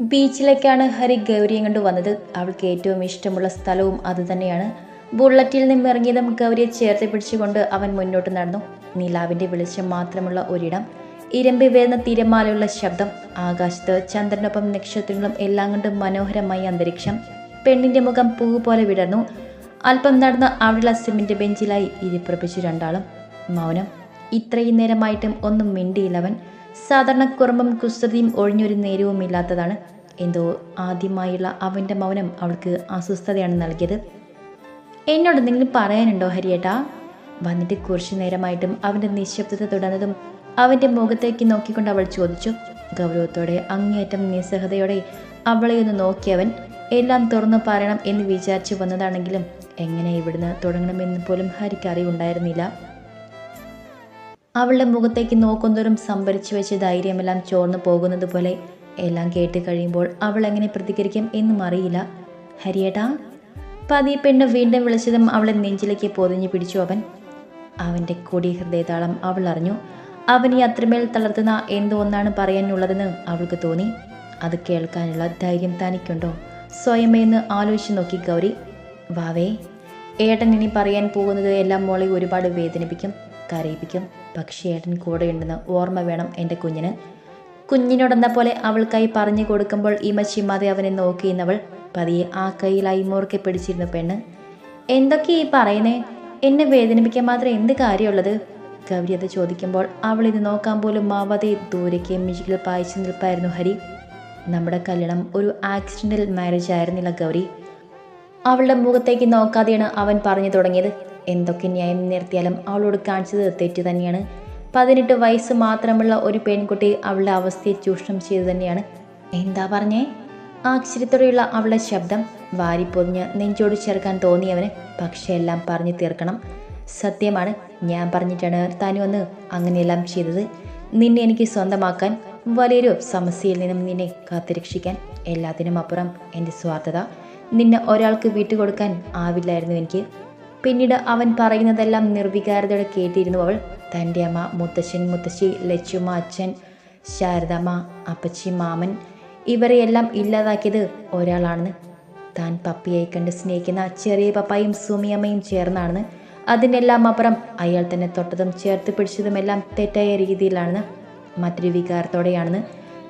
ബീച്ചിലേക്കാണ് ഹരി ഗൗരിയും കൊണ്ട് വന്നത്. അവൾക്ക് ഏറ്റവും ഇഷ്ടമുള്ള സ്ഥലവും അതുതന്നെയാണ് ബുള്ളറ്റിൽ നിന്നും ഇറങ്ങിയതും ഗൗരിയെ ചേർത്ത് പിടിച്ചുകൊണ്ട് അവൻ മുന്നോട്ട് നടന്നു. നിലാവിന്റെ വെളിച്ചം മാത്രമുള്ള ഒരിടം. ഇരമ്പി വരുന്ന തിരമാലയുള്ള ശബ്ദം. ആകാശത്ത് ചന്ദ്രനൊപ്പം നക്ഷത്രങ്ങളും എല്ലാം കൊണ്ട് മനോഹരമായ അന്തരീക്ഷം. പെണ്ണിന്റെ മുഖം പൂ പോലെ വിടർന്നു. അല്പം നടന്ന് അവിടെയുള്ള സിമെന്റ് ബെഞ്ചിലായി ഇരിപ്പുറപ്പിച്ചു രണ്ടാളും. മൗനം. ഇത്രയും നേരമായിട്ടും ഒന്നും മിണ്ടിയില്ലവൻ സാധാരണ കുറുമ്പും കുസൃതിയും ഒഴിഞ്ഞൊരു നേരവും ഇല്ലാത്തതാണ്. എന്തോ ആദ്യമായുള്ള അവന്റെ മൗനം അവൾക്ക് അസ്വസ്ഥതയാണ് നൽകിയത്. എന്നോട് എന്തെങ്കിലും പറയാനുണ്ടോ ഹരിയേട്ടാ? വന്നിട്ട് കുറച്ചു നേരമായിട്ടും അവന്റെ നിശബ്ദത തുടർന്നതും അവന്റെ മുഖത്തേക്ക് നോക്കിക്കൊണ്ട് അവൾ ചോദിച്ചു. ഗൗരവത്തോടെ അങ്ങേയറ്റം നിസ്സഹതയോടെ അവളെ ഒന്ന് നോക്കിയവൻ എല്ലാം തുറന്നു പറയണം എന്ന് വിചാരിച്ചു വന്നതാണെങ്കിലും എങ്ങനെ ഇവിടുന്ന് തുടങ്ങണമെന്ന് പോലും ഹരിക്ക് അറിവുണ്ടായിരുന്നില്ല. അവളുടെ മുഖത്തേക്ക് നോക്കുന്നതോറും സംഭരിച്ചു വെച്ച ധൈര്യമെല്ലാം ചോർന്നു പോകുന്നത് പോലെ എല്ലാം കേട്ട് കഴിയുമ്പോൾ അവൾ എങ്ങനെ പ്രതികരിക്കും എന്നും അറിയില്ല. ഹരിയേട്ടാ പതിയെ പെണ്ണ് വീണ്ടും വിളിച്ചതും അവളെ നെഞ്ചിലേക്ക് പൊതിഞ്ഞു പിടിച്ചു അവൻ. അവന്റെ കൊടി ഹൃദയതാളം അവൾ അറിഞ്ഞു. അവനെ അത്രമേൽ തളർത്തുന്ന എന്തോ ഒന്നാണ് പറയാനുള്ളതെന്ന് അവൾക്ക് തോന്നി. അത് കേൾക്കാനുള്ള ധൈര്യം തനിക്കുണ്ടോ? സ്വയമേന്ന് ആലോചിച്ച് നോക്കി ഗൗരി. വാവേ ഏട്ടൻ ഇനി പറയാൻ പോകുന്നത് എല്ലാം മോളെ ഒരുപാട് വേദനിപ്പിക്കും. കരയിപ്പിക്കും പക്ഷേ ഏട്ടൻ കൂടെയുണ്ടെന്ന് ഓർമ്മ വേണം എന്റെ കുഞ്ഞിന്. കുഞ്ഞിനോടെന്ന പോലെ അവൾക്കായി പറഞ്ഞു കൊടുക്കുമ്പോൾ ഇമ ചിമ്മാതെ അവനെ നോക്കിയിരുന്നവൾ പതിയെ ആ കൈയിലായി മുറുക്കെ പിടിച്ചിരുന്ന പെണ്ണ്. എന്തൊക്കെ ഈ പറയുന്നേ? എന്നെ വേദനിപ്പിക്കാൻ മാത്രം എന്ത് കാര്യമുള്ളത്? ഗൗരി അത് ചോദിക്കുമ്പോൾ അവൾ ഇത് നോക്കാൻ പോലും മാവാതെ ദൂരേക്ക് മിഴികൾ പായിച്ചു നിൽപ്പായിരുന്നു ഹരി. നമ്മുടെ കല്യാണം ഒരു ആക്സിഡന്റൽ മാരേജ് ആയിരുന്നില്ല ഗൗരി. അവളുടെ മുഖത്തേക്ക് നോക്കാതെയാണ് അവൻ പറഞ്ഞു തുടങ്ങിയത്. എന്തൊക്കെ ന്യായം നിർത്തിയാലും അവളോട് കാണിച്ചത് തെറ്റ് തന്നെയാണ്. പതിനെട്ട് വയസ്സ് മാത്രമുള്ള ഒരു പെൺകുട്ടി അവളുടെ അവസ്ഥയെ ചൂഷണം ചെയ്തു തന്നെയാണ്. എന്താ പറഞ്ഞേ? ആശ്ചര്യത്തോടെയുള്ള അവളുടെ ശബ്ദം വാരിപ്പൊതിഞ്ഞ് നെഞ്ചോട് ചേർക്കാൻ തോന്നിയവന് പക്ഷെ എല്ലാം പറഞ്ഞു തീർക്കണം. സത്യമാണ് ഞാൻ പറഞ്ഞിട്ടാണ് താനും വന്ന് അങ്ങനെയെല്ലാം ചെയ്തത്. നിന്നെ എനിക്ക് സ്വന്തമാക്കാൻ വലിയൊരു സമസ്യയിൽ നിന്നും നിന്നെ കാത്തുരക്ഷിക്കാൻ എല്ലാത്തിനും അപ്പുറം എന്റെ സ്വാർത്ഥത. നിന്നെ ഒരാൾക്ക് വിട്ടുകൊടുക്കാൻ ആവില്ലായിരുന്നു എനിക്ക്. പിന്നീട് അവൻ പറയുന്നതെല്ലാം നിർവികാരതയോടെ കേട്ടിരുന്നു അവൾ. തന്റെ അമ്മ മുത്തശ്ശൻ മുത്തശ്ശി ലച്ചുമ്മ അച്ഛൻ ശാരദമ്മ അപ്പച്ചി മാമൻ ഇവരെയെല്ലാം ഇല്ലാതാക്കിയത് ഒരാളാണെന്ന്. താൻ പപ്പിയായി കണ്ട് സ്നേഹിക്കുന്ന ചെറിയ പപ്പായും സുമിയമ്മയും ചേർന്നാണെന്ന്. അതിനെല്ലാം അപ്പുറം അയാൾ തന്നെ തൊട്ടതും ചേർത്ത് പിടിച്ചതുമെല്ലാം തെറ്റായ രീതിയിലാണെന്ന് മറ്റൊരു വികാരത്തോടെയാണെന്ന്.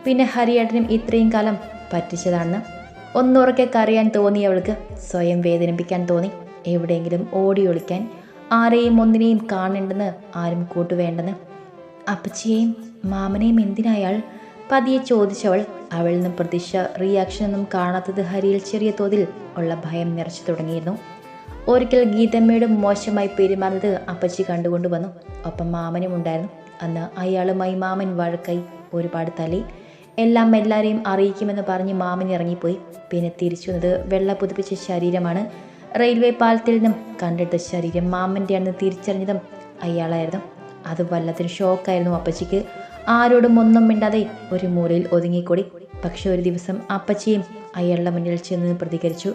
പിന്നെ ഹരിയേട്ടനും ഇത്രയും കാലം പറ്റിച്ചതാണെന്ന് ഒന്നുറക്കെ കറിയാൻ തോന്നി അവൾക്ക്. സ്വയം വേദനിപ്പിക്കാൻ തോന്നി. എവിടെയെങ്കിലും ഓടി ഒളിക്കാൻ ആരെയും ഒന്നിനെയും കാണേണ്ടെന്ന് ആരും കൂട്ടുവേണ്ടെന്ന്. അപ്പച്ചിയെയും മാമനെയും എന്തിനയാൾ പതിയെ ചോദിച്ചവൾ അവളിൽ നിന്നും പ്രതീക്ഷ റിയാക്ഷനൊന്നും കാണാത്തത് ഹരിയിൽ ചെറിയ തോതിൽ ഉള്ള ഭയം നിറച്ചു തുടങ്ങിയിരുന്നു. ഒരിക്കൽ ഗീതമ്മയുടെ മോശമായി പെരുമാറുന്നത് അപ്പച്ചി കണ്ടുകൊണ്ട് വന്നു. ഒപ്പം മാമനും ഉണ്ടായിരുന്നു. അന്ന് അയാളുമായി മാമൻ വഴക്കായി ഒരുപാട് തലി എല്ലാം എല്ലാവരെയും അറിയിക്കുമെന്ന് പറഞ്ഞ് മാമൻ ഇറങ്ങിപ്പോയി. പിന്നെ തിരിച്ചു വന്നത് വെള്ള പുതുപ്പിച്ച ശരീരമാണ്. റെയിൽവേ പാലത്തിൽ നിന്നും കണ്ടെടുത്ത ശരീരം മാമന്റെയാണെന്ന് തിരിച്ചറിഞ്ഞതും അയാളായിരുന്നു. അത് വല്ലത്തിന് ഷോക്കായിരുന്നു അപ്പച്ചിക്ക്. ആരോടും ഒന്നും മിണ്ടാതെ ഒരു മൂലയിൽ ഒതുങ്ങിക്കൂടി. പക്ഷെ ഒരു ദിവസം അപ്പച്ചിയും അയാളുടെ മുന്നിൽ ചെന്ന് പ്രതികരിച്ചു.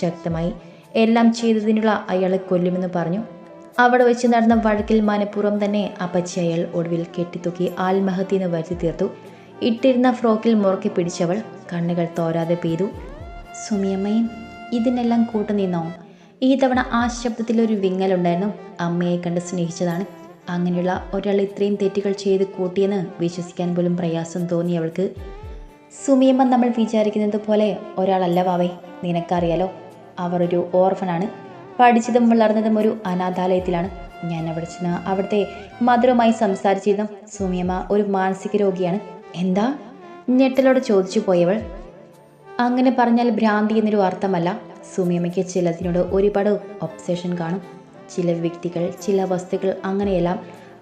ശക്തമായി എല്ലാം ചെയ്തതിനുള്ള അയാളെ കൊല്ലുമെന്ന് പറഞ്ഞു. അവിടെ വെച്ച് നടന്ന വഴക്കിൽ മനഃപൂർവം തന്നെ അപ്പച്ചി അയാൾ ഒടുവിൽ കെട്ടിത്തൂക്കി ആത്മഹത്യന്ന് വരുത്തി തീർത്തു. ഇട്ടിരുന്ന ഫ്രോക്കിൽ മുറുക്കി പിടിച്ചവൾ കണ്ണുകൾ തോരാതെ പെയ്തു. സുമിയമ്മയും ഇതിനെല്ലാം കൂട്ടുനിന്നോ ഈ തവണ ആ ശബ്ദത്തിൽ ഒരു വിങ്ങലുണ്ടായിരുന്നു. അമ്മയെ കണ്ട് സ്നേഹിച്ചതാണ്. അങ്ങനെയുള്ള ഒരാൾ ഇത്രയും തെറ്റുകൾ ചെയ്ത് കൂട്ടിയെന്ന് വിശ്വസിക്കാൻ പോലും പ്രയാസം തോന്നി അവൾക്ക്. സുമിയമ്മ നമ്മൾ വിചാരിക്കുന്നത് പോലെ ഒരാളല്ല വാവേ നിനക്കറിയാലോ. അവർ ഒരു ഓർഫനാണ്. പഠിച്ചതും വളർന്നതും ഒരു അനാഥാലയത്തിലാണ്. ഞാൻ അവിടെ ചെന്ന് അവിടുത്തെ മധുരമായി സംസാരിച്ചിരുന്നു. സുമിയമ്മ ഒരു മാനസിക രോഗിയാണ്. എന്താ? ഞെട്ടലോടെ ചോദിച്ചു പോയവൾ. അങ്ങനെ പറഞ്ഞാൽ ഭ്രാന്തി എന്നൊരു അർത്ഥമല്ല. സുമിയമ്മയ്ക്ക് ചിലതിനോട് ഒരുപാട് ഒബ്സെഷൻ കാണും. ചില വ്യക്തികൾ ചില വസ്തുക്കൾ അങ്ങനെയെല്ലാം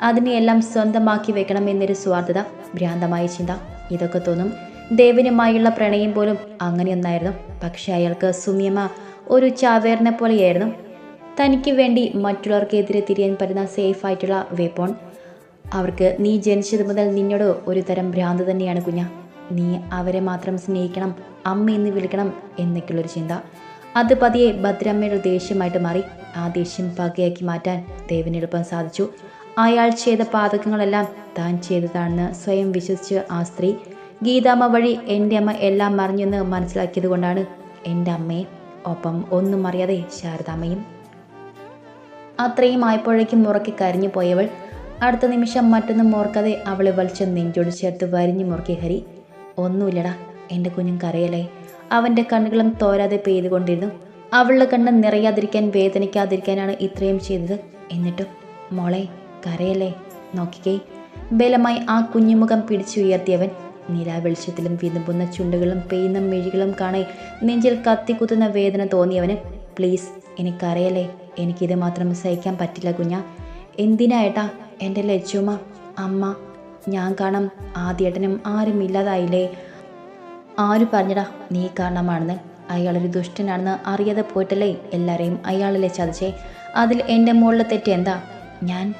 അതിനെയെല്ലാം സ്വന്തമാക്കി വെക്കണം എന്നൊരു സ്വാർത്ഥത ഭ്രാന്തമായ ചിന്ത. ഇതൊക്കെ തോന്നും ദേവനുമായുള്ള പ്രണയം പോലും അങ്ങനെയൊന്നായിരുന്നു. പക്ഷെ അയാൾക്ക് സുമിയമ്മ ഒരു ചാവേറിനെ പോലെയായിരുന്നു. തനിക്ക് വേണ്ടി മറ്റുള്ളവർക്കെതിരെ തിരിയാൻ പറ്റുന്ന സേഫ് ആയിട്ടുള്ള വെപ്പോൺ അവർക്ക് നീ ജനിച്ചത് മുതൽ നിന്നോട് ഒരു തരം ഭ്രാന്ത് തന്നെയാണ് കുഞ്ഞ. നീ അവരെ മാത്രം സ്നേഹിക്കണം അമ്മ എന്ന് വിളിക്കണം എന്നൊക്കെയുള്ളൊരു ചിന്ത. അത് പതിയെ ഭദ്രമ്മയുടെ ദേഷ്യമായിട്ട് മാറി ആ ദേഷ്യം പകയാക്കി മാറ്റാൻ ദേവന് എളുപ്പം സാധിച്ചു. അയാൾ ചെയ്ത പാതകങ്ങളെല്ലാം താൻ ചെയ്തതാണെന്ന് സ്വയം വിശ്വസിച്ച് ആ സ്ത്രീ ഗീതാമ്മ വഴി എന്റെ അമ്മ എല്ലാം മറിഞ്ഞെന്ന് മനസ്സിലാക്കിയത് കൊണ്ടാണ് എന്റെ അമ്മയെ ഒപ്പം ഒന്നും അറിയാതെ ശാരദാമ്മയും. അത്രയും ആയപ്പോഴേക്കും മുറക്കി കരഞ്ഞു പോയവൾ അടുത്ത നിമിഷം മറ്റൊന്നും ഓർക്കാതെ അവളെ വലിച്ച നെഞ്ചോട് ചേർത്ത് വരിഞ്ഞു മുറുക്കി ഹരി ഒന്നുമില്ലടാ എന്റെ കുഞ്ഞും കരയലേ അവന്റെ കണ്ണുകളും തോരാതെ പെയ്തുകൊണ്ടിരുന്നു. അവളുടെ കണ്ണ് നിറയാതിരിക്കാൻ വേദനിക്കാതിരിക്കാനാണ് ഇത്രയും ചെയ്തത്. എന്നിട്ടും മോളെ കരയല്ലേ? നോക്കിക്കേ. ബലമായി ആ കുഞ്ഞുമുഖം പിടിച്ചുയർത്തിയവൻ നിലാവെളിച്ചത്തിലും വിതുമ്പുന്ന ചുണ്ടുകളും പെയ്യുന്ന മിഴികളും കാണെ നെഞ്ചിൽ കത്തിക്കുത്തുന്ന വേദന തോന്നിയവന് പ്ലീസ് എനിക്കറിയല്ലേ എനിക്കിത് മാത്രം സഹിക്കാൻ പറ്റില്ല കുഞ്ഞ. എന്തിനായിട്ടാ എന്റെ ലച്ചുമ്മ അമ്മ ഞാൻ കാണാം. ആദ്യേട്ടനും ആരും ഇല്ലാതായില്ലേ? ആര് പറഞ്ഞടാ നീ കാരണമാണെന്ന്? അയാളൊരു ദുഷ്ടനാണെന്ന് അറിയാതെ പോയിട്ടല്ലേ എല്ലാവരെയും അയാളല്ലേ ചതച്ചേ? അതിൽ എന്റെ മുകളിൽ തെറ്റ് എന്താ? ഞാൻ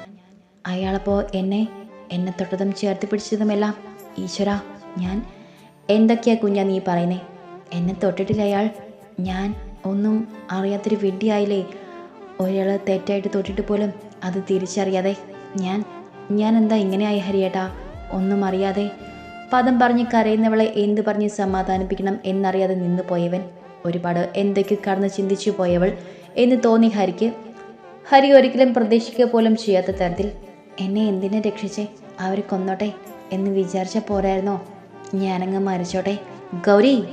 അയാളപ്പോൾ എന്നെ എന്നെ തൊട്ടതും ചേർത്ത് പിടിച്ചതുമെല്ലാം? ഈശ്വര ഞാൻ എന്തൊക്കെയാ കുഞ്ഞാ നീ പറയുന്നേ? എന്നെ തൊട്ടിട്ടില്ല അയാൾ. ഞാൻ ഒന്നും അറിയാത്തൊരു വിഡ്ഢിയായില്ലേ? ഒരാൾ തെറ്റായിട്ട് തൊട്ടിട്ട് പോലും അത് തിരിച്ചറിയാതെ ഞാൻ ഞാൻ എന്താ ഇങ്ങനെയായി ഹരിയേട്ടാ? ഒന്നും അറിയാതെ. പദം പറഞ്ഞ് കരയുന്നവളെ എന്ത് പറഞ്ഞ് സമാധാനിപ്പിക്കണം എന്നറിയാതെ നിന്നു പോയവൻ. ഒരുപാട് എന്തൊക്കെ കടന്ന് ചിന്തിച്ചു പോയവൾ എന്ന് തോന്നി ഹരിക്ക്. ഹരി ഒരിക്കലും പ്രതീക്ഷിക്കുക പോലും ചെയ്യാത്ത തരത്തിൽ എന്നെ എന്തിനെ രക്ഷിച്ചേ? അവർ കൊന്നോട്ടെ എന്ന് വിചാരിച്ച പോരായിരുന്നോ? ഞാനങ്ങ് മരിച്ചോട്ടെ. ഗൗരി!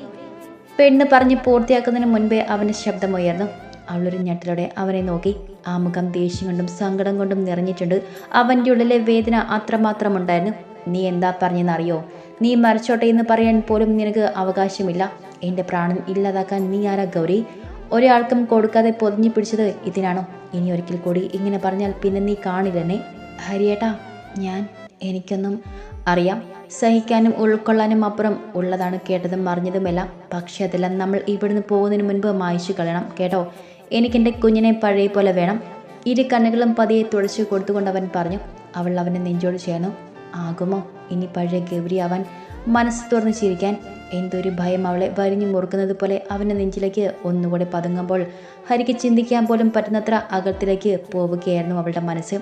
പെണ്ണ് പറഞ്ഞ് പൂർത്തിയാക്കുന്നതിന് മുൻപേ അവന്റെ ശബ്ദമുയർന്നു അവളൊരു ഞെട്ടലോടെ അവനെ നോക്കി. ആ മുഖം ദേഷ്യം കൊണ്ടും സങ്കടം കൊണ്ടും നിറഞ്ഞിട്ടുണ്ട്. അവന്റെ ഉള്ളിലെ വേദന അത്രമാത്രം ഉണ്ടായിരുന്നു. നീ എന്താ പറഞ്ഞെന്നറിയോ? നീ മരിച്ചോട്ടെ എന്ന് പറയാൻ പോലും നിനക്ക് അവകാശമില്ല. എന്റെ പ്രാണൻ ഇല്ലാതാക്കാൻ നീ ആരാ ഗൗരി? ഒരാൾക്കും കൊടുക്കാതെ പൊതിഞ്ഞു പിടിച്ചത് ഇതിനാണോ? ഇനി ഒരിക്കൽ കൂടി ഇങ്ങനെ പറഞ്ഞാൽ പിന്നെ നീ കാണില്ലെന്നെ? ഹരിയേട്ടാ ഞാൻ എനിക്കൊന്നും അറിയാം. സഹിക്കാനും ഉൾക്കൊള്ളാനും അപ്പുറം ഉള്ളതാണ് കേട്ടതും അറിഞ്ഞതുമെല്ലാം. പക്ഷേ അതെല്ലാം നമ്മൾ ഇവിടുന്ന് പോകുന്നതിന് മുൻപ് മായ്ച്ചു കളയണം കേട്ടോ? എനിക്കെന്റെ കുഞ്ഞിനെ പഴയ പോലെ വേണം. ഇരു കണ്ണുകളും പതിയെ തുളച്ചു കൊടുത്തുകൊണ്ട് അവൻ പറഞ്ഞു അവൾ അവനെ നെഞ്ചോട് ചേർന്നു. ആകുമോ? ഇനി പഴയ ഗൗരിയാവാൻ മനസ്സ് തുറന്നു ചിരിക്കാൻ. എന്തൊരു ഭയം അവളെ വരിഞ്ഞു മുറുക്കുന്നത് പോലെ അവന്റെ നെഞ്ചിലേക്ക് ഒന്നുകൂടെ പതുങ്ങുമ്പോൾ ഹരിക്ക് ചിന്തിക്കാൻ പോലും പറ്റുന്നത്ര അകത്തിലേക്ക് പോവുകയായിരുന്നു അവളുടെ മനസ്സ്.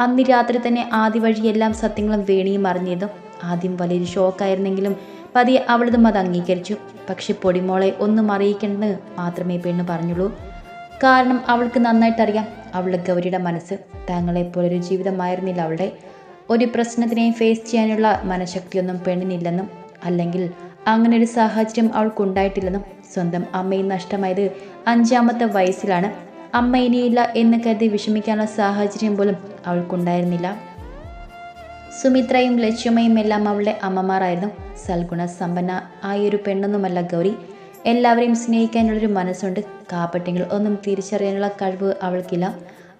അന്ന് രാത്രി തന്നെ ആദ്യ വഴി എല്ലാം സത്യങ്ങളും വേണിയും അറിഞ്ഞിരുന്നു. ആദ്യം വലിയൊരു ഷോക്കായിരുന്നെങ്കിലും പതിയെ അവളതും അത് അംഗീകരിച്ചു. പക്ഷെ പൊടിമോളെ ഒന്നും അറിയിക്കണമെന്ന് മാത്രമേ പെണ്ണ് പറഞ്ഞുള്ളൂ. കാരണം അവൾക്ക് നന്നായിട്ടറിയാം. അവളുടെ ഗൗരിയുടെ മനസ്സ് താങ്കളെപ്പോലൊരു ജീവിതമായിരുന്നില്ല അവളുടെ. ഒരു പ്രശ്നത്തിനെയും ഫേസ് ചെയ്യാനുള്ള മനഃശക്തിയൊന്നും പെണ്ണിനില്ലെന്നും അല്ലെങ്കിൽ അങ്ങനെ ഒരു സാഹചര്യം അവൾക്കുണ്ടായിട്ടില്ലെന്നും സ്വന്തം അമ്മയെ നഷ്ടമായത് അഞ്ചാമത്തെ വയസ്സിലാണ്. അമ്മ ഇനിയില്ല എന്ന് കരുതി വിഷമിക്കാനുള്ള സാഹചര്യം പോലും അവൾക്കുണ്ടായിരുന്നില്ല. സുമിത്രയും ലക്ഷ്മയും എല്ലാം അവളുടെ അമ്മമാരായിരുന്നു. സൽഗുണ സമ്പന്ന ആയൊരു പെണ്ണൊന്നുമല്ല ഗൗരി. എല്ലാവരെയും സ്നേഹിക്കാനുള്ളൊരു മനസ്സുണ്ട്. കാപ്പട്ടെങ്കിൽ ഒന്നും തിരിച്ചറിയാനുള്ള കഴിവ് അവൾക്കില്ല.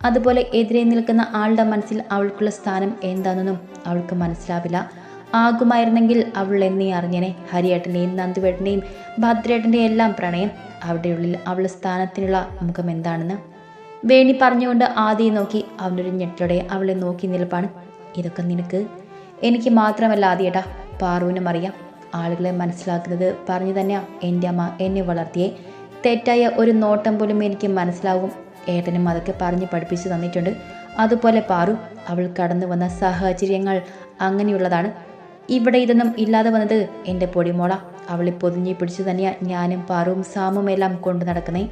അതുപോലെ എതിരെ നിൽക്കുന്ന ആളുടെ മനസ്സിൽ അവൾക്കുള്ള സ്ഥാനം എന്താണെന്നും അവൾക്ക് മനസ്സിലാവില്ല. ആകുമായിരുന്നെങ്കിൽ അവൾ എന്നീ അറിഞ്ഞനെ. ഹരിയേട്ടന്റെയും നന്ദുവേട്ടന്റെയും ഭദ്രേട്ടന്റെയും എല്ലാം പ്രണയം അവരുടെ ഉള്ളിൽ അവളുടെ സ്ഥാനത്തിനുള്ള മുഖം എന്താണെന്ന് വേണി പറഞ്ഞുകൊണ്ട് ആദ്യം നോക്കി അവനൊരു ഞെട്ടിലൂടെ അവളെ നോക്കി നിൽപ്പാണ്. ഇതൊക്കെ നിനക്ക്? എനിക്ക് മാത്രമല്ല ആദ്യേട്ടാ. പാറുവിനും അറിയാം. ആളുകളെ മനസ്സിലാക്കുന്നത് പറഞ്ഞു തന്നെയാ. എന്റെ അമ്മ എന്നെ വളർത്തിയേ. തെറ്റായ ഒരു നോട്ടം പോലും എനിക്ക് മനസ്സിലാവും. ഏട്ടനും അതൊക്കെ പറഞ്ഞ് പഠിപ്പിച്ചു തന്നിട്ടുണ്ട്. അതുപോലെ പാറു അവൾ കടന്നു വന്ന സാഹചര്യങ്ങൾ അങ്ങനെയുള്ളതാണ്. ഇവിടെ ഇതൊന്നും ഇല്ലാതെ വന്നത് എന്റെ പൊടിമോള. അവളെ പൊതിഞ്ഞു പിടിച്ചു തന്നെയാ ഞാനും പാറുവും സാമും എല്ലാം കൊണ്ടു നടക്കുന്നേ.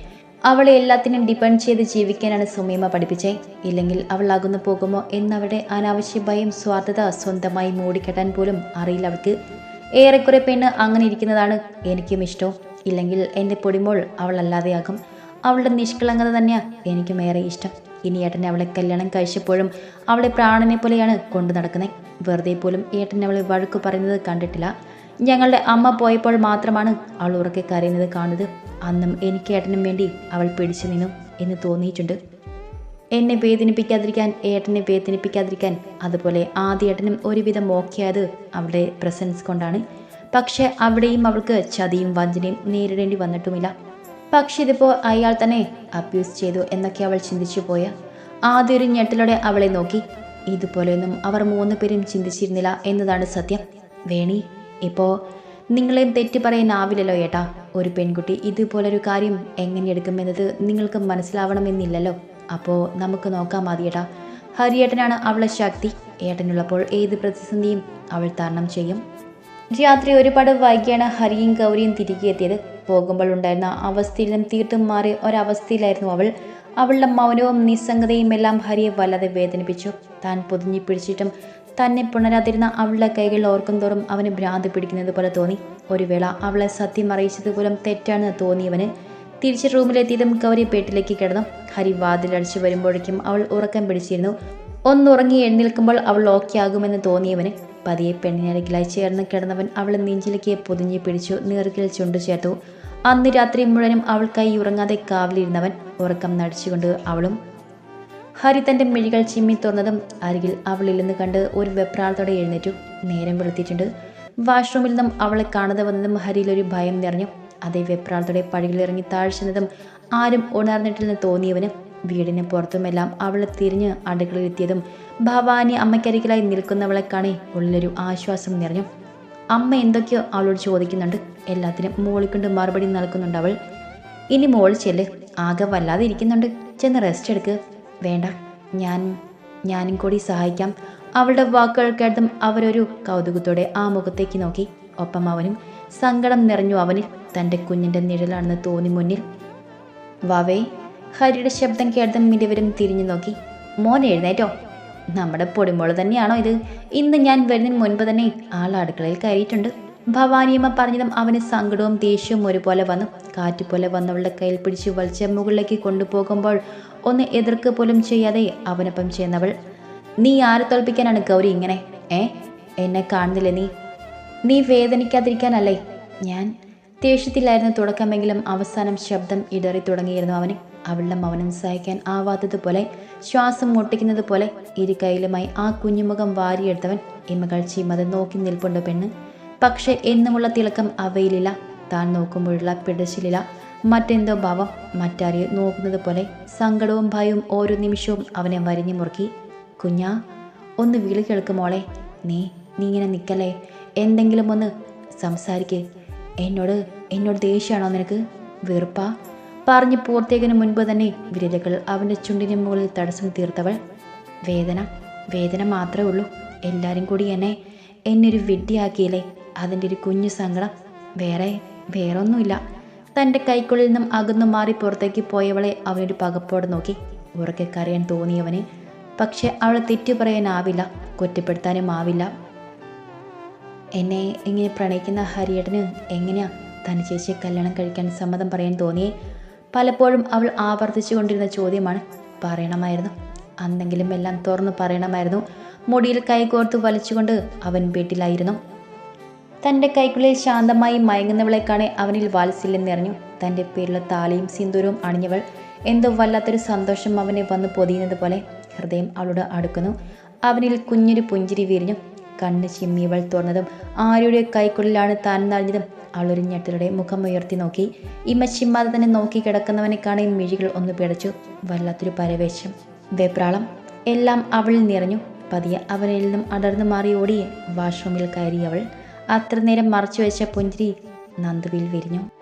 അവളെ എല്ലാത്തിനും ഡിപ്പെൻഡ് ചെയ്ത് ജീവിക്കാനാണ് സുമീമ പഠിപ്പിച്ചേ. ഇല്ലെങ്കിൽ അവൾ അകന്നു പോകുമോ എന്നവരുടെ അനാവശ്യ ഭയം സ്വാർത്ഥത സ്വന്തമായി മൂടിക്കെട്ടാൻ പോലും അറിയില്ല അവൾക്ക്. ഏറെക്കുറെ പെണ്ണ് അങ്ങനെ ഇരിക്കുന്നതാണ് എനിക്കും ഇഷ്ടവും ഇല്ലെങ്കിൽ എന്റെ പൊടിമോൾ അവൾ അല്ലാതെയാകും അവളുടെ നിഷ്കളങ്കത തന്നെയാണ് എനിക്കും ഏറെ ഇഷ്ടം. ഇനി ഏട്ടനെ അവളെ കല്യാണം കഴിച്ചപ്പോഴും അവളെ പ്രാണനെ പോലെയാണ് കൊണ്ടു നടക്കുന്നത് വെറുതെ പോലും ഏട്ടൻ അവളെ വഴക്കു പറയുന്നത് കണ്ടിട്ടില്ല. ഞങ്ങളുടെ അമ്മ പോയപ്പോൾ മാത്രമാണ് അവൾ ഉറക്കെ കരയുന്നത് കാണുന്നത്. അന്നും എനിക്ക് ഏട്ടനും വേണ്ടി അവൾ പിടിച്ചു നിന്നു എന്ന് തോന്നിയിട്ടുണ്ട്. എന്നെ വേദനിപ്പിക്കാതിരിക്കാൻ ഏട്ടനെ വേദനിപ്പിക്കാതിരിക്കാൻ അതുപോലെ ആദ്യ ഏട്ടനും ഒരുവിധം ഓക്കെയായത് അവളുടെ പ്രസൻസ് കൊണ്ടാണ്. പക്ഷേ അവിടെയും അവൾക്ക് ചതിയും വഞ്ചനയും നേരിടേണ്ടി വന്നിട്ടുമില്ല. പക്ഷെ ഇതിപ്പോൾ അയാൾ തന്നെ അബ്യൂസ് ചെയ്തു എന്നൊക്കെ അവൾ ചിന്തിച്ചു പോയ. ആദ്യ ഒരു ഞെട്ടലോടെ അവളെ നോക്കി. ഇതുപോലെയൊന്നും അവർ മൂന്ന് പേരും ചിന്തിച്ചിരുന്നില്ല എന്നതാണ് സത്യം. വേണി ഇപ്പോൾ നിങ്ങളെയും തെറ്റ് പറയാനാവില്ലല്ലോ ഏട്ടാ. ഒരു പെൺകുട്ടി ഇതുപോലൊരു കാര്യം എങ്ങനെ എടുക്കുമെന്നത് നിങ്ങൾക്ക് മനസ്സിലാവണമെന്നില്ലല്ലോ. അപ്പോൾ നമുക്ക് നോക്കാം മതിയേട്ടാ ഹരിയേട്ടനാണ് അവളെ ശക്തി. ഏട്ടനുള്ളപ്പോൾ ഏത് പ്രതിസന്ധിയും അവൾ തരണം ചെയ്യും. രാത്രി ഒരുപാട് വൈകിയാണ് ഹരിയും ഗൗരിയും തിരികെ എത്തിയത്. പോകുമ്പോൾ ഉണ്ടായിരുന്ന അവസ്ഥയിൽ നിന്നും തീർത്തും മാറി ഒരവസ്ഥയിലായിരുന്നു അവൾ. അവളുടെ മൗനവും നിസ്സംഗതയും എല്ലാം ഹരിയെ വല്ലാതെ വേദനിപ്പിച്ചു. താൻ പൊതിഞ്ഞു പിടിച്ചിട്ടും തന്നെ പുണരാതിരുന്ന അവളുടെ കൈകൾ ഓർക്കും തോറും അവന് ഭ്രാന്ത് പിടിക്കുന്നത് പോലെ തോന്നി. ഒരു വേള അവളെ സത്യം അറിയിച്ചത് പോലും തെറ്റാണെന്ന് തോന്നിയവന് തിരിച്ച് റൂമിലെത്തിയതും കൗരി ബെഡിലേക്ക് കിടന്നു. ഹരി വാതിലടിച്ച് വരുമ്പോഴേക്കും അവൾ ഉറക്കം പിടിച്ചിരുന്നു. ഒന്നുറങ്ങി എഴുന്നേൽക്കുമ്പോൾ അവൾ ഓക്കെ ആകുമെന്ന് തോന്നിയവന് പതിയെ പെണ്ണിനരികിലായി ചേർന്ന് കിടന്നവൻ അവൾ നെഞ്ചിലേക്ക് പൊതിഞ്ഞു പിടിച്ചു നീറുകിൽ ചുണ്ടു ചേർത്തു. അന്ന് രാത്രി മുഴുവനും അവൾക്കായി ഉറങ്ങാതെ കാവലിരുന്നവൻ ഉറക്കം നടിച്ചുകൊണ്ട് അവളും ഹരി തന്റെ മിഴികൾ ചിമ്മി തുറന്നതും അരികിൽ അവളില്ലെന്ന് കണ്ട് ഒരു വെപ്രാളത്തോടെ എഴുന്നേറ്റു. നേരം വെളുത്തിയിട്ടുണ്ട് വാഷ്റൂമിൽ നിന്നും അവളെ കാണാതെ വന്നതും ഹരിയിലൊരു ഭയം നിറഞ്ഞു. അതേ വെപ്രാളത്തോടെ പടികളിറങ്ങി താഴ്ചെന്നതും ആരും ഉണർന്നിട്ടില്ലെന്ന് തോന്നിയവന് വീടിന് പുറത്തുമെല്ലാം അവളെ തിരിഞ്ഞ് അടുക്കളയിലെത്തിയതും ഭവാനി അമ്മയ്ക്കരികിലായി നിൽക്കുന്നവളെ കാണി ഉള്ളിലൊരു ആശ്വാസം നിറഞ്ഞു. അമ്മ എന്തൊക്കെയോ അവളോട് ചോദിക്കുന്നുണ്ട്. എല്ലാത്തിനും മോളിക്കൊണ്ട് മറുപടി നൽകുന്നുണ്ട് അവൾ. ഇനി മോൾ ചെല്ല്. ആകെ വല്ലാതെ ഇരിക്കുന്നുണ്ട്. ചെന്ന് റെസ്റ്റ് എടുക്ക്. വേണ്ട. ഞാൻ ഞാനും കൂടി സഹായിക്കാം. അവളുടെ വാക്കുകൾ കേട്ടതും അവരൊരു കൗതുകത്തോടെ ആ മുഖത്തേക്ക് നോക്കി. ഒപ്പം അവനും സങ്കടം നിറഞ്ഞു അവനിൽ തന്റെ കുഞ്ഞിന്റെ നിഴലാണെന്ന് തോന്നി മുന്നിൽ. വാവേ ഹരിയുടെ ശബ്ദം കേട്ടതും ഇരുവരും തിരിഞ്ഞു നോക്കി. മോൻ എഴുന്നേറ്റോ? നമ്മുടെ പൊടിമോൾ തന്നെയാണോ ഇത്? ഇന്ന് ഞാൻ വരുന്നതിന് മുൻപ് തന്നെ ആൾ അടുക്കളയിൽ കയറിയിട്ടുണ്ട്. ഭവാനിയമ്മ പറഞ്ഞതും അവന് സങ്കടവും ദേഷ്യവും ഒരുപോലെ വന്നു. കാറ്റുപോലെ വന്നവളുടെ കയ്യിൽ പിടിച്ച് വലിച്ച മുകളിലേക്ക് കൊണ്ടുപോകുമ്പോൾ ഒന്ന് എതിർക്ക് പോലും ചെയ്യാതെ അവനൊപ്പം ചെയ്യുന്നവൾ നീ ആരെ തോൽപ്പിക്കാനാണ് ഗൗരി ഇങ്ങനെ? ഏ? എന്നെ കാണുന്നില്ലേ നീ? നീ വേദനിക്കാതിരിക്കാനല്ലേ? ഞാൻ ദേഷ്യത്തിലായിരുന്നു തുടക്കമെങ്കിലും അവസാനം ശബ്ദം ഇടറി തുടങ്ങിയിരുന്നു അവന്. അവളുടെ മൗനം സഹിക്കാൻ ആവാത്തതുപോലെ ശ്വാസം മുട്ടിക്കുന്നത് പോലെ ഇരു കൈയിലുമായി ആ കുഞ്ഞുമുഖം വാരിയെടുത്തവൻ ഇമകൾ ചീമത് നോക്കി നിൽപ്പുണ്ട് പെണ്ണ്. പക്ഷെ എന്നുമുള്ള തിളക്കം അവയിലില്ല. താൻ നോക്കുമ്പോഴുള്ള പിടച്ചിലില്ല. മറ്റെന്തോ ഭാവം മറ്റാരെയോ നോക്കുന്നത് പോലെ സങ്കടവും ഭയവും ഓരോ നിമിഷവും അവനെ വരിഞ്ഞു മുറുക്കി. കുഞ്ഞാ ഒന്ന് വിളി കേൾക്കുമോളെ നീ നീ ഇങ്ങനെ നിൽക്കല്ലേ? എന്തെങ്കിലും ഒന്ന് സംസാരിക്ക്. എന്നോട് എന്നോട് ദേഷ്യമാണോ നിനക്ക്? വെറുപ്പാ. പറഞ്ഞ് പൂർത്തിയാക്കിന് മുൻപ് തന്നെ വിരലുകൾ അവന്റെ ചുണ്ടിന് മുകളിൽ തടസ്സം തീർത്തവൾ വേദന വേദന മാത്രമേ ഉള്ളൂ. എല്ലാവരും കൂടി എന്നെ എന്നൊരു വിഡ്ഢിയാക്കിയില്ലേ? അതിന്റെ ഒരു കുഞ്ഞു സങ്കടം. വേറെ വേറെ ഒന്നുമില്ല തന്റെ കൈക്കുള്ളിൽ നിന്നും അകന്നു മാറി പുറത്തേക്ക് പോയവളെ അവനൊരു പകപ്പോടെ നോക്കി. ഉറക്കെ കരയാൻ തോന്നിയവന്. പക്ഷെ അവളെ തെറ്റു പറയാനാവില്ല കുറ്റപ്പെടുത്താനും ആവില്ല എന്നെ ഇങ്ങനെ പ്രണയിക്കുന്ന ഹരിയേട്ടന് എങ്ങനെയാ തന്നെ ചേച്ചിയെ കല്യാണം കഴിക്കാൻ സമ്മതം പറയാൻ തോന്നിയേ? പലപ്പോഴും അവൾ ആവർത്തിച്ചു കൊണ്ടിരുന്ന ചോദ്യമാണ് പറയണമായിരുന്നു. അന്നെങ്കിലും എല്ലാം തുറന്നു പറയണമായിരുന്നു. മുടിയിൽ കൈകോർത്ത് വലിച്ചുകൊണ്ട് അവൻ വീട്ടിലായിരുന്നു. തന്റെ കൈക്കുള്ളിൽ ശാന്തമായി മയങ്ങുന്നവളെ കാണെ അവനിൽ വാത്സല്യം നിറഞ്ഞു. തന്റെ പേരിലുള്ള താലിയും സിന്ദൂരവും അണിഞ്ഞവൾ എന്തോ വല്ലാത്തൊരു സന്തോഷം അവനെ വന്ന് പൊതിയുന്നത് പോലെ ഹൃദയം അവളോട് അടുക്കുന്നു. അവനിൽ കുഞ്ഞൊരു പുഞ്ചിരി വിരിഞ്ഞു. കണ്ണ് ചിമ്മിയവൾ തുറന്നതും ആരുടെ കൈക്കുള്ളിലാണ് താൻ നിറഞ്ഞതും അവളൊരു മുഖം ഉയർത്തി നോക്കി. ഈ ചിമ്മാതെ തന്നെ നോക്കി കിടക്കുന്നവനെ കാണാൻ മിഴികൾ ഒന്ന് പിടച്ചു. വല്ലാത്തൊരു പരവേശം. വെപ്രാളം. എല്ലാം അവളിൽ നിറഞ്ഞു. പതിയെ അവനിൽ നിന്നും അടർന്നു മാറി ഓടി വാഷ്റൂമിൽ കയറി അവൾ. അത്ര നേരം മറച്ചു വെച്ച പുഞ്ചിരി നന്ദുവിൽ വിരിഞ്ഞു.